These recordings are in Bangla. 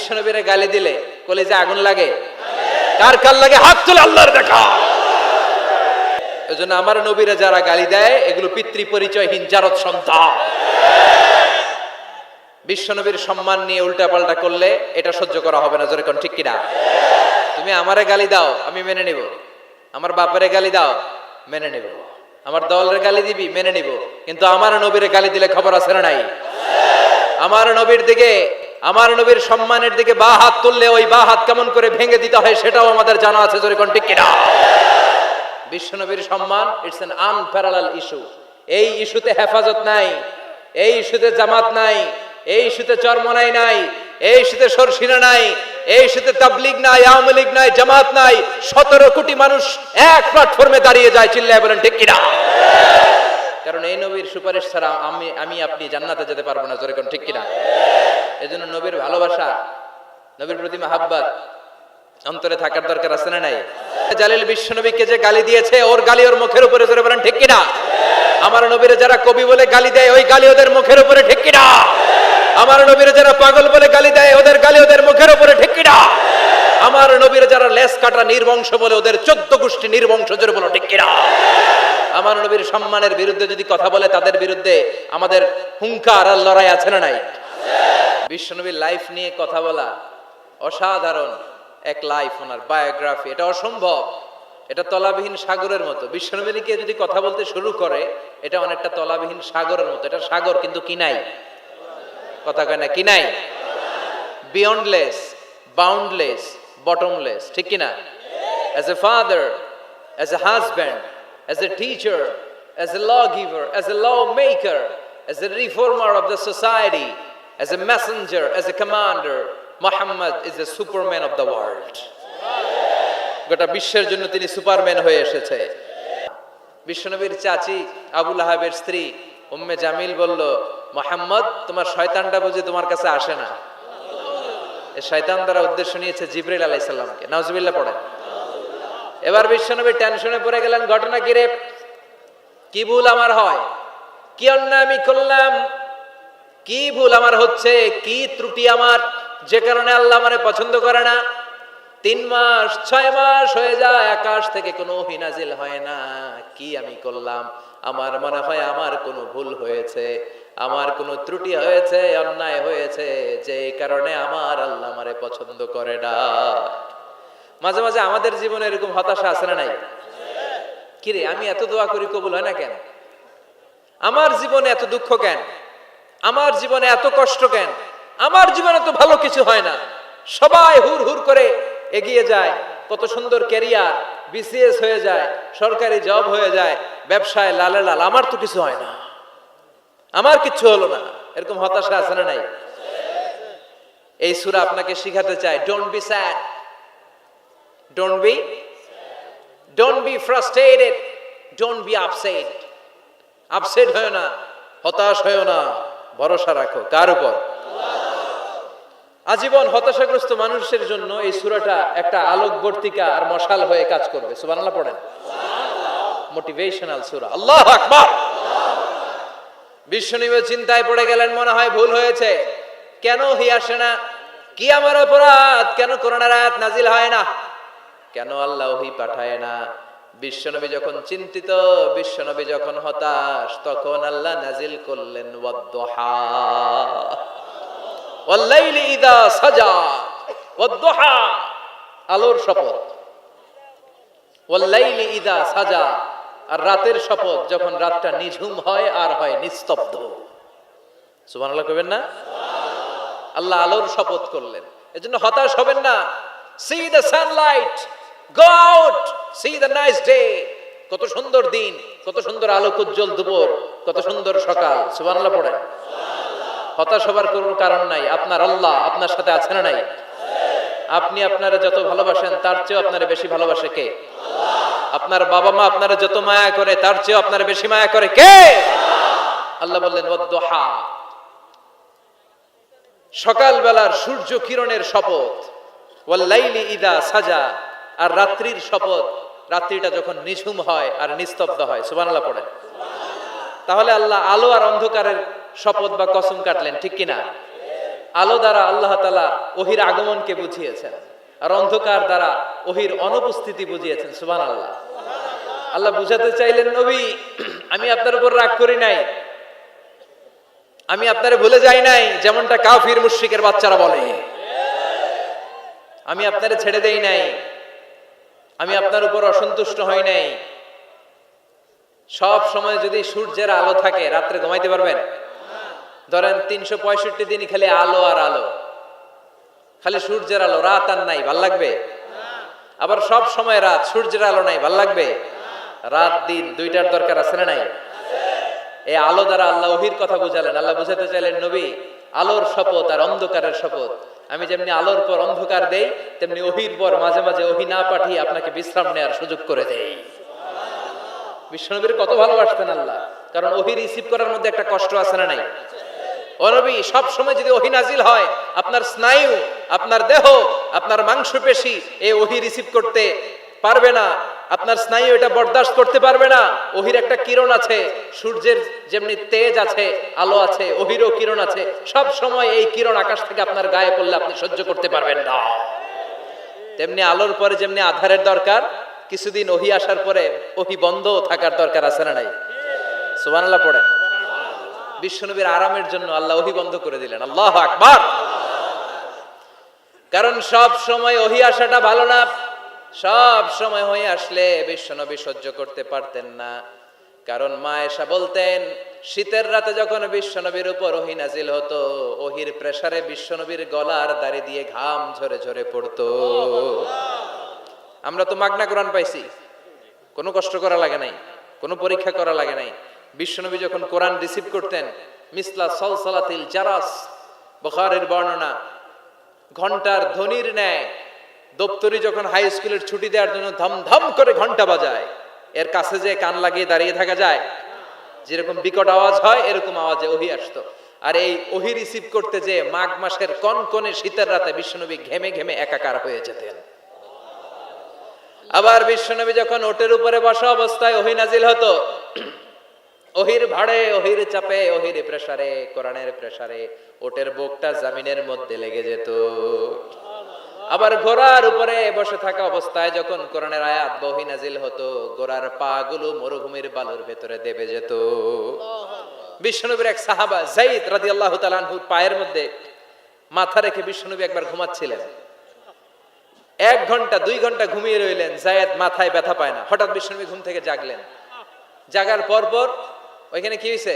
বিশ্বনবীরে গালি দিলে কলেজে আগুন লাগে। কার কার লাগে? হাত তুলে আল্লাহর দেখা। এজন্য আমার নবীরা যারা গালি দেয়, এগুলো পিতৃ পরিচয়হীন জারদ সন্তান। বিশ্বনবীর সম্মান নিয়ে উল্টাপাল্টা করলে এটা সহ্য করা হবে না যেরকম ঠিক কিনা? তুমি আমারে গালি দাও, আমি মেনে নিব। আমার বাপেরে গালি দাও, মেনে নিব। আমার দলের গালি দিবি, মেনে নিব। কিন্তু আমার নবীরে গালি দিলে খবর আছে না নাই? আমার নবীর দিকে আমার নবীর সম্মানের দিকে বা হাত তুললে ওই বা হাত কেমন করে ভেঙে দিতে হয় সেটাও আমাদের জানা আছে ঠিক কিনা? বিশ্বনবীর সম্মান ইটস এন আনপ্যারালাল ইস্যু এই ইস্যুতে হেফাজত নাই, এই ইস্যুতে জামাত নাই, এই ইস্যুতে চরমনাই নাই এই ইস্যুতে সরসিনা নাই, এই ইস্যুতে তাবলিগ নাই, আওয়ামী লীগ নাই, জামাত নাই, সতেরো কোটি মানুষ এক প্ল্যাটফর্মে দাঁড়িয়ে যায়, চিল্লায় বলেন ঠিক কিনা? কারণ এই নবীর সুপারিশ ছাড়া আমি আমি আপনি জান্নাতে যেতে পারব না যেরকম ঠিক কিনা? এজন্য নবীর ভালোবাসা, নবীর প্রতি মাহাব্বাত অন্তরে থাকার দরকার আছে না নাই? জালিল বিশ্বনবীকে যে গালি দিয়েছে, ওর গালি ওর মুখের উপরে, জোরে বলেন ঠিক কিনা? আমার নবীরে যারা কবি বলে গালি দেয়, ওই গালি ওদের মুখের উপরে ঠিক কিনা? আমার নবীরে যারা পাগল বলে গালি দেয়, ওদের গালি ওদের মুখের উপরে ঠিক কিনা? আমার নবীরে যারা লেস কাটা নির্বংশ বলে, ওদের চোদ্দ গোষ্ঠী নির্বংশ, জোরে বলো ঠিক কিনা? আমার নবীর সম্মানের বিরুদ্ধে যদি কথা বলে, তাদের বিরুদ্ধে আমাদের হুঙ্কার আর লড়াই আছে না নাই? বিশ্বনবীর লাইফ নিয়ে কথা বলা অসাধারণ এক লাইফ ওনার বায়োগ্রাফি এটা অসম্ভব। এটা তলাবিহীন সাগরের মতো। বিশ্বনবীকে যদি কথা বলতে শুরু করে, এটা অনেকটা তলাবিহীন সাগরের মতো। এটা সাগর, কিন্তু কি নাই? কথা কয় না, কি নাই? বিয়ন্ডলেস বাউন্ডলেস বটমলেস ঠিক কি না as a father as a husband as a a law giver as a law maker as a reformer of the society as a messenger as a commander Muhammad is a superman of the world গোটা বিশ্বের জন্য তিনি সুপারম্যান হয়ে এসেছে। বিশ্বনবীর চাচি আবুল আহাবের স্ত্রী উম্মে জামিল বলল, মোহাম্মদ, তোমার শয়তানটা বুঝে তোমার কাছে আসে না। শয়তান দ্বারা উদ্দেশ্য নিয়েছে জিব্রাইল আলাইসাল্লামকে নাউজুবিল্লাহ পড়েন। এবার বিশ্বনবী টেনশনে পড়ে গেলেন, ঘটনা কি রে? কি ভুল আমার হয়? কি অন্যায় আমি করলাম? কি ভুল আমার হচ্ছে? কি ত্রুটি আমার? যে কারণে আল্লাহ মানে পছন্দ করে না। তিন মাস, ছয় মাস হয়ে যায়, আকাশ থেকে কোনো হিনাজিল হয় না। কি আমি করলাম? আমার মনে হয় আমার কোনো ভুল হয়েছে। আমার কোনো ত্রুটি হয়েছে, অন্যায় হয়েছে। যে কারণে আমার আল্লাহ আমারে পছন্দ করে না। মাঝে মাঝে আমাদের জীবনে এরকম হতাশা আছে না নাই? কিরে আমি এত দোয়া করি কবুল হয় না কেন? আমার জীবনে এত দুঃখ কেন? আমার জীবনে এত কষ্ট কেন? আমার জীবনে তো ভালো কিছু হয় না। সবাই হুর হুর করে এগিয়ে যায়, কত সুন্দর ক্যারিয়ার বিসিএস হয়ে যায়, সরকারি জব হয়ে যায়, ব্যবসায় লালে লাল, আমার তো কিছু হয় না। আমার কিচ্ছু হলো না। এরকম হতাশা আছে না নাই? এই সুরা আপনাকে শিখাতে চায় don't be sad don't be don't be frustrated don't be upset upset হয় না, হতাশ হয় না, ভরসা রাখো। কার উপর? আজীবন হতাশাগ্রস্ত মানুষের জন্য এই সুরাটা একটা আলোকবর্তিকা আর মশাল হয়ে কাজ করবে। সুবহানাল্লাহ পড়েন। মোটিভেশনাল সুরা। আল্লাহ আকবার! বিশ্বনিব চিন্তায় পড়ে গেলেন, মনে হয় ভুল হয়েছে। কেন হি আসে না? কি আমার অপরাধ কেন করোনার আয়াত নাজিল হয় না? কেন আল্লাহ ওহি পাঠায় না? বিশ্বনবী যখন চিন্তিত, বিশ্বনবী যখন হতাশ, তখন আল্লাহ নাজিল করলেন আলোর শপথ। ওয়াল্লাইলি ইদা সাজা, আর রাতের শপথ যখন রাতটা নিঝুম হয় আর হয় নিস্তব্ধ। সুবহানাল্লাহ কবেন না? আল্লাহ আলোর শপথ করলেন। এজন্য হতাশ হবেন না। See the sunlight go out see the nice day কত সুন্দর দিন, কত সুন্দর আলোক উজ্জ্বল দুপুর, কত সুন্দর সকাল, সুবহানাল্লাহ পড়েন হতাশ হবার কোনো কারণ নাই, আপনার আল্লাহ আপনার সাথে আছে না নাই? আপনি আপনারা যত ভালোবাসেন, তার চেয়েও আপনারা বেশি ভালোবাসে কে? আপনার বাবা মা আপনারা যত মায়া করে, তার চেয়েও আপনারা বেশি মায়া করে কে? আল্লাহ বললেন, ওয়াদ্দোহা। সকালবেলার সূর্য কিরণের শপথ। ওয়াল্লাইলি ইদা সাজা। আর রাত্রির শপথ, রাত্রিটা যখন নিঝুম হয় আর নিস্তব্ধ হয়, সুবহানাল্লাহ পড়েন। তাহলে আল্লাহ আলো আর অন্ধকারের শপথ বা কসম কাটলেন, ঠিক কিনা? আলো দ্বারা আল্লাহ তালা ওহির আগমনকে বুঝিয়েছেন, আর অন্ধকার দ্বারা ওহির অনুপস্থিতি বুঝিয়েছেন সুবান আল্লাহ আল্লাহ বুঝাতে চাইলেন, নবী, আমি আপনার উপর রাগ করি নাই। আমি আপনারে ভুলে যাই নাই, যেমনটা কাফির মুশরিকের বাচ্চারা বলে। আমি আপনারে ছেড়ে দেই নাই। আমি আপনার উপর অসন্তুষ্ট হই নাই। সব সময় যদি সূর্যের আলো থাকে, রাত্রে ঘুমাইতে পারবেন? ধরেন তিনশো পঁয়ষট্টি দিনই খালি আলো আর আলো। খালি সূর্যের আলো, রাত আর নাই, ভালো লাগবে? আবার সব সময় রাত, সূর্যের আলো নাই, ভালো লাগবে? রাত, দিন দুইটার দরকার আছে না নাই? এই আলো দ্বারা আল্লাহ ওহির কথা বুঝালেন। আল্লাহ বুঝাতে চাইলেন, নবী, আলোর শপথ আর অন্ধকারের শপথ। আমি যেমনি আলোর পর অন্ধকার দেই, তেমনি ওহির পর মাঝে মাঝে ওহি না পাঠিয়ে আপনাকে বিশ্রাম নেওয়ার সুযোগ করে দেই। বিশ্বনবীর কত ভালোবাসতেন আল্লাহ। কারণ ওহি রিসিভ করার মধ্যে একটা কষ্ট আছে না নাই? অনবী সব সময় যদি ওহি হয়, আপনার স্নায়ু, আপনার দেহ, আপনার মাংসপেশি এই ওহি রিসিভ করতে পারবে না। আপনার স্নায়ু এটা বরদাস্ত করতে পারবে না। ওহির একটা কিরণ আছে, সূর্যের যেমনি তেজ আছে, আলো আছে ওহিরও কিরণ আছে। সব সময় এই কিরণ আকাশ থেকে আপনার গায়ে পড়লে আপনি সহ্য করতে পারবেন না। তেমনি আলোর পরে যেমনি আধারের দরকার, কিছুদিন ওহি আসার পরে ওহি বন্ধ থাকার দরকার আছে না নাই? সুবহানাল্লাহ পড়েন। বিশ্বনবীর আরামের জন্য আল্লাহ ওহি বন্ধ করে দিলেন। আল্লাহ আকবার। কারণ সব সময় ওহি আসাটা ভালো না সব সময় হয়ে আসলে বিশ্বনবী সহ্য করতে পারতেন না। কারণ মা এসা বলতেন, শীতের রাতে যখন বিশ্বনবীর উপর ওহি নাজিল হতো, ওহির প্রেসারে বিশ্বনবীর গলার দাড়ি দিয়ে ঘাম ঝরে ঝরে পড়তো। আমরা তো মাগনা কোরআন পাইছি। কোনো কষ্ট করা লাগে নাই, কোনো পরীক্ষা করা লাগে নাই। বিশ্বনবী যখন কোরআন রিসিভ করতেন, মিসলা সলসলাতিল জারাস, বখারের বর্ণনা, ঘণ্টার ধ্বনির ন্যায় দপ্তরি যখন হাই স্কুলের ছুটি দেওয়ার জন্য ধমধম করে ঘণ্টা বাজায়, এর কাছে যে কান লাগিয়ে দাঁড়িয়ে থাকা যায়। যেরকম বিকট আওয়াজ হয়, এরকম আওয়াজে ওহি আসতো। আর এই ওহি রিসিভ করতে যে মাঘ মাসের কনকনে শীতের রাতে বিশ্বনবী ঘেমে ঘেমে একাকার হয়ে যেতেন। আবার বিশ্বনবী যখন ওটের উপরে বসা অবস্থায় ওহি নাজিল হতো, ওহির ভাড়ে, ওহির চাপে, ওহির প্রেসারে, কোরআনের প্রেসারে, ওটের বুকটা জামিনের মধ্যে লেগে যেত। আবার ঘোড়ার উপরে বসে থাকা অবস্থায় যখন কোরআনের আয়াত বহি নাজিল হতো গোড়ার পা গুলো মরুভূমির বালুর ভেতরে দেবে যেত। বিশ্বনবীর এক সাহাবা জাইদ রাদি আল্লাহ তালানহুর পায়ের মধ্যে মাথা রেখে বিশ্বনবী একবার ঘুমাচ্ছিলেন। এক ঘণ্টা দুই ঘণ্টা ঘুমিয়ে রইলেন জায়েদ মাথায় ব্যথা পায় না। হঠাৎ বিশ্বনবী ঘুম থেকে জাগলেন। জাগার পর পর ওইখানে কি হয়েছে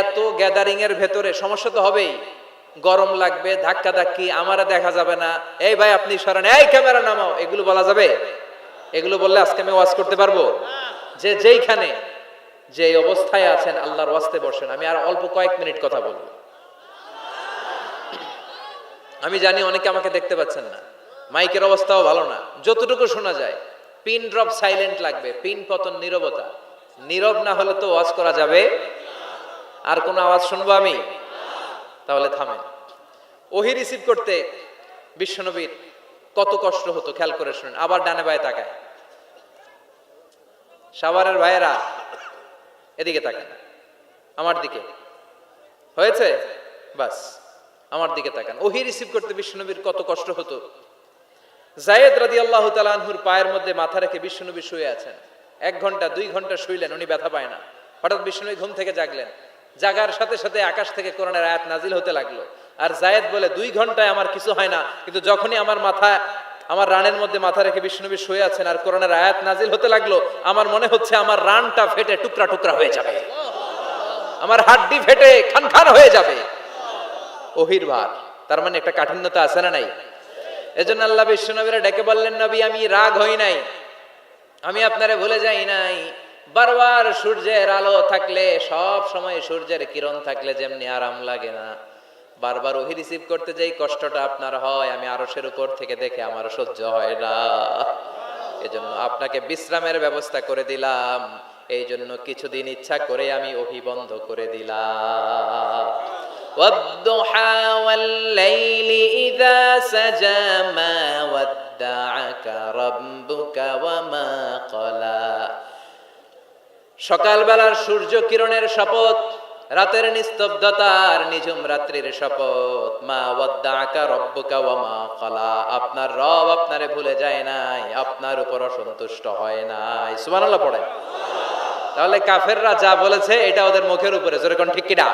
এত গ্যাদারিং এর ভেতরে সমস্যা তো হবেই। গরম লাগবে, ধাক্কা ধাক্কি, আমারা দেখা যাবে না। এই ভাই, আপনি সরেন। এই ক্যামেরা নামাও, এগুলো বলা যাবে? এগুলো বললে আজকে আমি ওয়াজ করতে পারব? যে যেইখানে, যে অবস্থায় আছেন, আল্লাহর ওয়াস্তে বসেন। আমি আর অল্প কয়েক মিনিট কথা বলব। আমি জানি অনেকে আমাকে দেখতে পাচ্ছেন না। মাইকের অবস্থাও ভালো না। যতটুকু শোনা যায়, পিন ড্রপ সাইলেন্ট লাগবে, পিন পতন নীরবতা। নীরব না হলে তো ওয়াজ করা যাবে? আর কোনো আওয়াজ শুনব আমি? তাহলে থামেন ওহি রিসিভ করতে বিশ্বনবীর কত কষ্ট হতো, খেয়াল করে শুনেন। আবার ডানে বায়ে তাকায়। সাভারের ভাইয়েরা এদিকে তাকান আমার দিকে। হয়েছে? বাস, আমার দিকে তাকান। ওহি রিসিভ করতে বিশ্বনবীর কত কষ্ট হতো। জায়েদ রাদি আল্লাহ তালানহুর পায়ের মধ্যে মাথা রেখে বিশ্বনবী শুয়ে আছেন। এক ঘণ্টা, দুই ঘণ্টা শুইলেন, উনি ব্যথা পায় না। হঠাৎ বিশ্বনবী ঘুম থেকে জাগলেন। জাগার সাথে সাথে আকাশ থেকে কোরআনের আয়াত নাজিল হতে লাগল। আর জায়েদ বলে, দুই ঘন্টায় আমার কিছু হয় না, কিন্তু যখনই আমার মাথা, আমার রানের মধ্যে মাথা রেখে বিষ্ণুনবী শুয়ে আছেন আর কোরআনের আয়াত নাজিল হতে লাগল, আমার মনে হচ্ছে আমার রানটা ফেটে টুকরা টুকরা হয়ে যাবে। আমার হাড্ডি ফেটে খান খান হয়ে যাবে। ওহির ভার। তার মানে একটা কাঠিন্যতা আছে না নাই? এজন্য আল্লাহ বিশ্বনবীরা ডেকে বললেন, নবী, আমি রাগ হই নাই। আমি আপনারে ভুলে যাই নাই। বারবার সূর্যের আলো থাকলে সব সময় সূর্যের কিরণ থাকলে যেমনি আরাম লাগে না বারবার ওহি রিসিভ করতে যাই কষ্টটা আপনার হয় আমি আরশের উপর থেকে দেখে আমার সহ্য হয় না এজন্য আপনাকে বিশ্রামের ব্যবস্থা করে দিলাম এই জন্য কিছুদিন ইচ্ছা করে আমি ওহি বন্ধ করে দিলাম والضحى والليل إذا سجى ما ودعك ربك وما قلى সকালবেলার সূর্য কিরণের শপথ, রাতের নিস্তব্ধতার নিঝুম রাত্রির শপথ। মা ওয়াদ্দাকা রব্বুকা ওয়া মা ক্বালা আপনার রব আপনারে ভুলে যায় নাই, আপনার উপর অসন্তুষ্ট হয় নাই। সুবহানাল্লাহ পড়েন। তাহলে কাফেররা যা বলেছে, এটা ওদের মুখের উপরে। যেরকম ঠিক কিনা?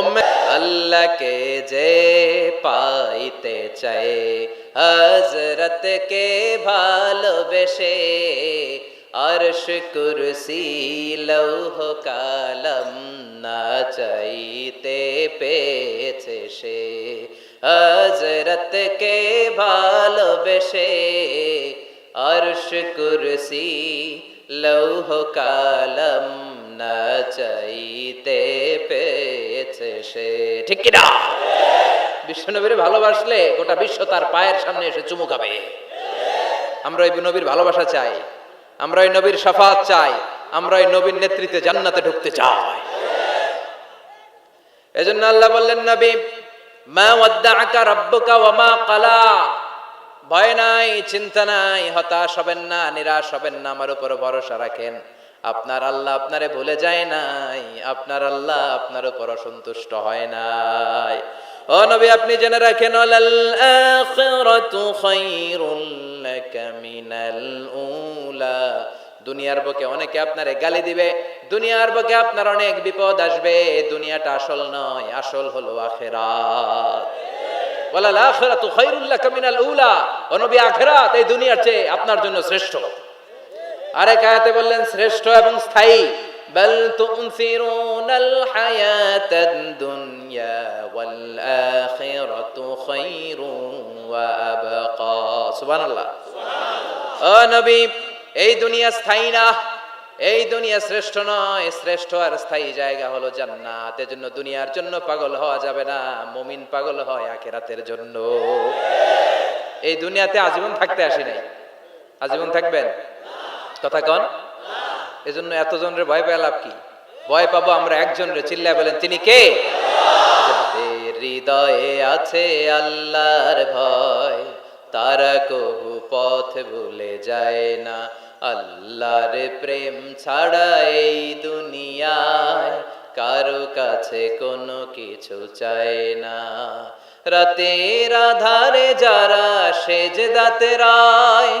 উম্মে আল্লাহকে যে পাইতে চায় হযরত কে ভালোবেসে আরশ কুরসি লৌহ কালম না চাইতে পেয়েছে সে হযরত কে ভালোবেসে আরশ কুরসি লৌহ কালম না চাইতে পেয়েছে সে ঠিক কিনা বিশ্বনবীর ভালোবাসলে গোটা বিশ্ব তার পায়ের সামনে এসে চুমু খাবে। আমরা ওই নবীর ভালোবাসা চাই। আমরা ওই নবীর সাফাত চাই, আমরা ওই নবীর নেতৃত্বে জান্নাতে ঢুকতে চাই। এজন্য আল্লাহ বললেন, নবী, মা ওয়াদ্দাআকা রাব্বুকা ওয়া মা ক্বালা। ভয় নাই, চিন্তা নাই, হতাশ হবেন না, নিরাশ হবেন না, আমার উপর ভরসা রাখেন। আপনার আল্লাহ আপনারে ভুলে যায় নাই, আপনার আল্লাহ আপনার উপর অসন্তুষ্ট হয় নাই। ও নবী, আপনি জেনে রাখেন ওয়ালাল আখিরাতু খায়রুল দুনিয়ার বুকে অনেকে আপনারে গালি দিবে, দুনিয়ার বুকে আপনার অনেক বিপদ আসবে। দুনিয়াটা আসল নয়, আসল হলো আখেরাত। ওয়ালাল আখিরাতু খায়রুল লাকা উলা। ও নবী এই দুনিয়ার চেয়ে আপনার জন্য শ্রেষ্ঠ। আরেক আয়াতে বললেন, শ্রেষ্ঠ এবং স্থায়ী। তুনসিরুনাল হায়াতাদ দুনিয়া ওয়াল আখিরাতু খায়রুন ওয়া আবকা সুবহানাল্লাহ। ও নবী, এই দুনিয়া স্থায়ী না, এই দুনিয়া শ্রেষ্ঠ নয়, শ্রেষ্ঠ আর স্থায়ী জায়গা হলো জান্নাত। এজন্য দুনিয়ার জন্য পাগল হওয়া যাবে না, মুমিন পাগল হয় আখিরাতের জন্য। এই দুনিয়াতে আজীবন থাকতে আসি নাই। আজীবন থাকবেন? কথা কন। এজন্য এতজনের ভয় পেয়ে লাভ কি? ভয় পাবো আমরা একজন রে চিল্লায় বলেন, তিনি কে? হৃদয়ে আছে আল্লাহর ভয়, তারা কবু পথ ভুলে যায় না। আল্লাহর প্রেম ছাড়া এই দুনিয়ায় কারও কাছে কোনো কিছু চায় না। রাতের আধারে যারা সেজ দাতে রায়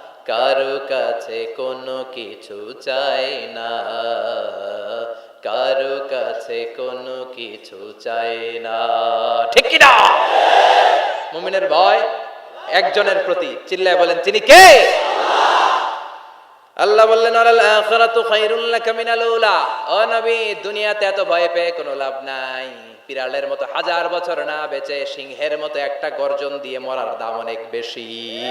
কারও কাছে কোনো কিছু চায় না। কারও কাছে কোনো কিছু চাই না। ঠিক কি না মুমিনের ভয় একজনের প্রতি। চিল্লায় বলেন, তিনি কে? আল্লাহ বললেন, আলাল আখিরাতু খায়রুল লাকা মিনাল উলা। ও নবী, দুনিয়াতে এত ভয় পেয়ে কোনো লাভ নাই। বিড়ালের মতো হাজার বছর না বেঁচে, সিংহের মতো একটা গর্জন দিয়ে মরার দাম অনেক বেশি।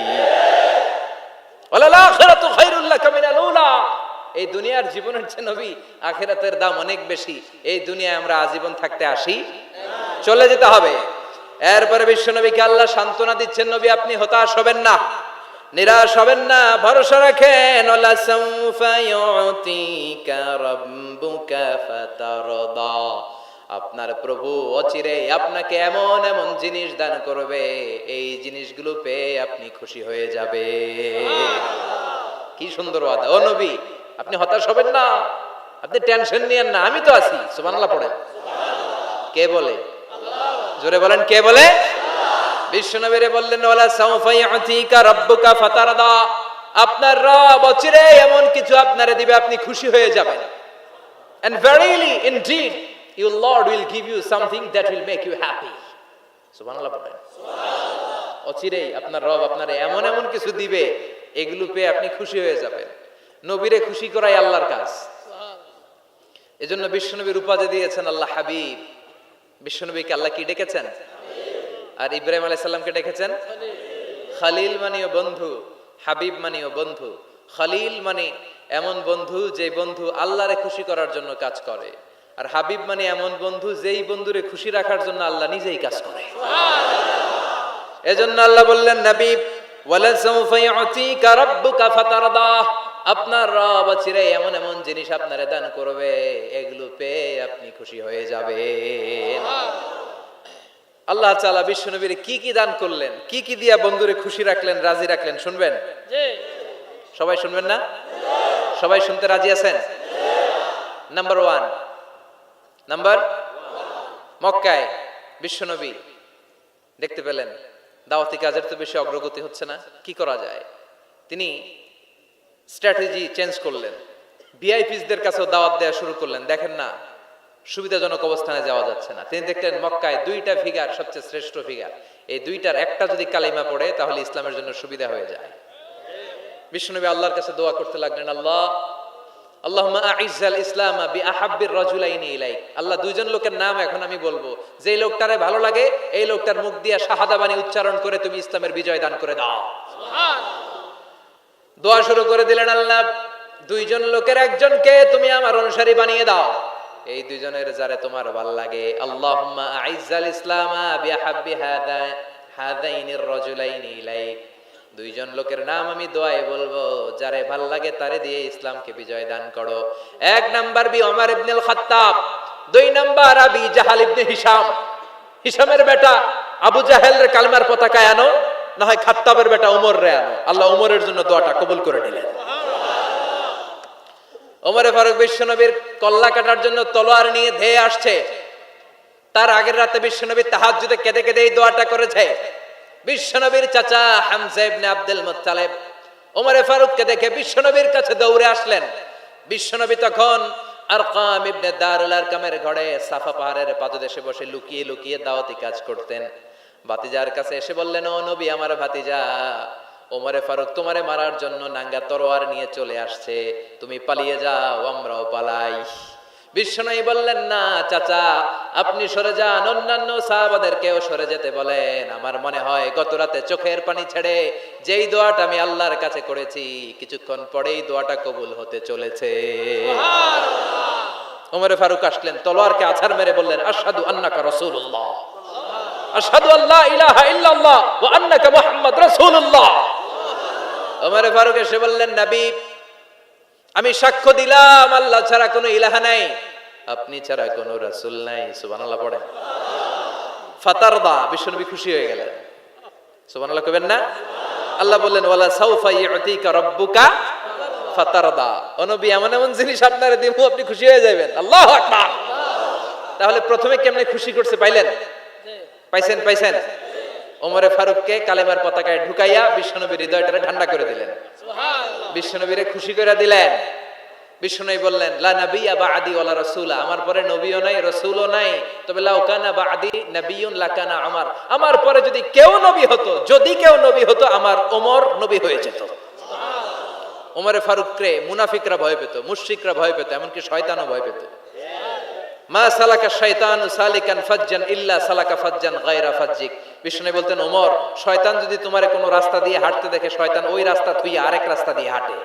এই দুনিয়ার জীবনের চেয়ে নবী আখিরাতের দাম অনেক বেশি। এই দুনিয়ায় আমরা আজীবন থাকতে আসি। চলে যেতে হবে। এরপরে বিশ্ব নবীকে আল্লাহ সান্ত্বনা দিচ্ছেন, নবী, আপনি হতাশ হবেন না। নিরাশ হবেন না। ভরসা রাখেন। ওলা সাউফা ইউতিকা রাব্বুকা ফাতারদা। আপনার প্রভু অচিরে আপনাকে এমন এমন জিনিস দান করবে, এই জিনিসগুলো পেয়ে আপনি খুশি হয়ে যাবে। কি সুন্দর ওয়াদা। ও নবী, আপনি হতাশ হবেন না। আপনি টেনশন নিয়েন না, আমি তো আছি। সুবহানাল্লাহ পড়েন। কে বলে? জোরে বলেন, কে বলে? বিশ্বনবীরে বললেন, ওয়ালা সাউফা ইয়াতিকা রাব্বুকা ফাতারদা। আপনার রব অচিরে এমন কিছু আপনারে দিবে, আপনি খুশি হয়ে যাবেন। And verily, indeed your lord will give you something that will make you happy. সুবহানাল্লাহ বলেন। অচিরেই আপনার রব আপনারে এমন এমন কিছু দিবে, এগুলো পেয়ে আপনি খুশি হয়ে যাবেন। নবীরে খুশি করাই আল্লাহর কাজ। এজন্য বিশ্বনবীর উপাধি দিয়েছেন, আল্লাহ হাবিব। বিশ্বনবীকে আল্লাহ কি ডেকেছেন? আর ইব্রাহিম আলাইসাল্লামকে ডেকেছেন? খালিল মানিও বন্ধু, হাবিব মানিও বন্ধু। খালিল মানে এমন বন্ধু যে বন্ধু আল্লাহরে খুশি করার জন্য কাজ করে। আর হাবিব মানে এমন বন্ধু যেই বন্ধুরে খুশি রাখার জন্য আল্লাহ নিজেই কাজ করে। এজন্য আল্লাহ বললেন নবী ওয়ালাসাউফা ইউতিকা রাব্বুকা ফাতারদাহ আপনার রব চিরে এমন এমন জিনিস আপনারে দান করবে এগুলো পেয়ে আপনি খুশি হয়ে যাবেন। আল্লাহ তাআলা বিশ্বনবীর কি কি দান করলেন কি কি দিয়া বন্ধুরে খুশি রাখলেন রাজি রাখলেন শুনবেন? সবাই শুনবেন না? সবাই শুনতে রাজি আছেন? Number one number? মক্কায় বিশ্বনবী, দেখতে পেলেন, দাওয়াতি কাজের তো বেশি অগ্রগতি হচ্ছে না, কি করা যায়? তিনি স্ট্র্যাটেজি চেঞ্জ করলেন, ভিআইপিসদের কাছেও দাওয়াত দেওয়া শুরু করলেন, দেখেন না, সুবিধাজনক অবস্থানে যাওয়া যাচ্ছে না। তিনি দেখলেন, মক্কায় দুইটা ফিগার সবচেয়ে শ্রেষ্ঠ ফিগার এই দুইটার একটা যদি কালিমা পড়ে, তাহলে ইসলামের জন্য সুবিধা হয়ে যায়। বিষ্ণুনবী আল্লাহর কাছে দোয়া করতে লাগলেন, আল্লাহ আল্লাহ দুইজন লোকের নাম এখন আমি বলব। যেই লোকটারে ভালো লাগে এই লোকটার মুখ দিয়ে উচ্চারণ করে তুমি ইসলামের বিজয় দান করে দাও। দোয়া শুরু করে দিলেন আল্লাহ দুইজন লোকের একজনকে তুমি আমার অনুসারী বানিয়ে দাও। এই দুইজনের যারে তোমার ভালো লাগে আল্লাহুম্মা আইজ্জাল ইসলাম ইলাইক। দুইজন লোকের নাম আমি দোয়ায় বলব, যারে ভালো লাগে তারে দিয়ে ইসলামকে বিজয় দান করো। এক নাম্বার বি ওমর ইবনুল খাত্তাব দুই নাম্বার আবি জাহাল ইবনে হিশাম। হিশামের বেটা আবু জাহেলের কালমার পতাকায় আনো না হয় খাত্তাবের বেটা উমর রে আনো। আল্লাহ উমরের জন্য দোয়াটা কবুল করে নিলেন। ওমরে ফারুক বিশ্বনবীর কল্লা কাটার জন্য তলোয়ার নিয়ে ধেয়ে আসছে। তার আগের রাতে বিশ্বনবী তাহাজ্জুদে কেঁদে কেঁদে এই দোয়াটা করেছে। বিশ্বনবীর চাচা হামজা ইবনে আব্দুল মুত্তালিব ওমরে ফারুককে দেখে বিশ্বনবীর কাছে দৌড়ে আসলেন। বিশ্বনবী তখন আরকাম ইবনে দারুল আরকামের ঘরে সাফা পাহাড়ের পাদদেশে বসে লুকিয়ে লুকিয়ে দাওয়াতি কাজ করতেন। ভাতিজার কাছে এসে বললেন, ও নবী, আমার ভাতিজা, ওমরে ফারুক তোমারে মারার জন্য নাঙ্গা তরোয়ার নিয়ে চলে আসছে। তুমি পালিয়ে যাও, আমরাও পালাই। বিশ্বনয়ী বললেন, না, চাচা, আপনি সরে যান। অন্যান্য সাহাবাদেরকেও সরে যেতে বলেন। আমার মনে হয় গত রাতে চোখের পানি ছেড়ে যেই দোয়াটা আমি আল্লাহর কাছে করেছি, কিছুক্ষণ পরেই দোয়াটা কবুল হতে চলেছে। ওমরে ফারুক আসলেন, তলোয়ারকে আছাড় মেরে বললেন, আশহাদু আন্নাকা রাসূলুল্লাহ। আশহাদু আল্লাহ ইলাহা ইল্লাল্লাহ ওয়া আন্নাকা মুহাম্মদ রাসূলুল্লাহ। ওমরে ফারুক এসে বললেন নবী আমি সাক্ষ্য দিলাম, আল্লাহ ছাড়া কোনো ইলাহা নাই। আপনি ছাড়া কোনো রাসুল নাই, সুবহানাল্লাহ পড়েন ফাতারদা, বিশ্বনবী খুশি হয়ে গেলেন। সুবহানাল্লাহ কবেন না? আল্লাহ বললেন, ওয়ালা সাউফা ইউতিকা রাব্বুকা এমন এমন জিনিস আপনারে দিমু আপনি খুশি হয়ে যাবেন। আল্লাহু আকবার। তাহলে প্রথমে কেমনে খুশি করছে পাইলেন? পাইছেন পাইছেন। ওমরে ফারুককে কালেমার পতাকায় ঢুকাইয়া বিশ্বনবীর হৃদয়টারে ঠান্ডা করে দিলেন। বিশ্বনবীরে খুশি করে দিলেন। বললেন লা নাবিয়া বা আদি রাসূলা। আমার পরে নবীও নাই রাসূলও নাই। তবে লাউকানা বা আদি লাকানা আমার আমার পরে যদি কেউ নবী হতো যদি কেউ নবী হতো আমার ওমর নবী হয়ে যেত। ওমরে ফারুককে মুনাফিকরা ভয় পেত মুশরিকরা ভয় পেত এমনকি শয়তানও ভয় পেত। মা সালাকা শয়তানু সালিকান ফাজ্জান ইল্লা সালাকা ফাজ্জান গায়রা ফাজ্জিক। বিষ্ণু বলতেন, ওমর, শয়তান যদি কোনো রাস্তা দিয়ে হাঁটতে দেখে, শয়তান ওই রাস্তা আরেক রাস্তা দিয়ে হাঁটে।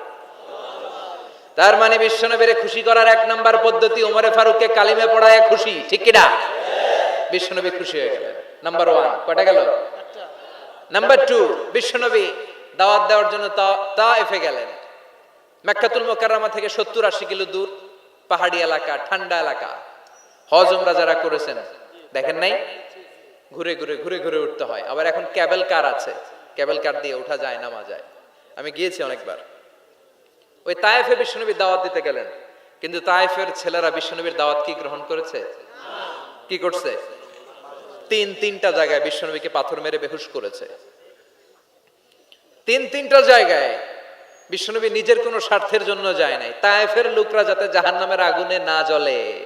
তার মানে বিশ্বনবীরে খুশি করার এক নাম্বার পদ্ধতি, ওমরে ফারুককে কালিমে পড়ায় খুশি, ঠিক কিনা? বিশ্বনবী খুশি হয়ে গেলেন। নাম্বার ওয়ান কয়টা গেল? নাম্বার টু বিশ্বনবী দাওয়াত দেওয়ার জন্য তা এফে গেলেন। মেক্কাতুল মোকাররমা থেকে সত্তর আশি কিলো দূর, পাহাড়ি এলাকা, ঠান্ডা এলাকা। হজ উমরা যারা করেছেন, দেখেন নাই? ঘুরে ঘুরে ঘুরে ঘুরে উঠতে হয়। আবার এখন ক্যাবেল কার আছে? ক্যাবেল কার দিয়ে ওঠা যায়, নামা যায়? আমি গিয়েছি অনেকবার। ওই তায়েফে বিশ্বনবীর দাওয়াত দিতে গেলেন। কিন্তু তায়েফের ছেলেরা বিশ্বনবীর দাওয়াত কি গ্রহণ করেছে? কি করছে? তিন, তিনটা জায়গায় বিশ্বনবীকে পাথর মেরে বেহুশ করেছে। তিন, তিনটা জায়গায় বিশ্বনবী নিজের কোনো স্বার্থের জন্য যায় নাই। তায়েফের লোকরা যাতে জাহান নামের আগুনে না জ্বলে।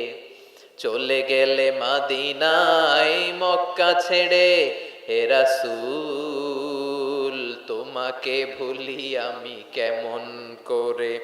চলে গেলে মাদিনায় মক্কা ছেড়ে হেরাসুল তোমাকে ভুলি আমি কেমন করে?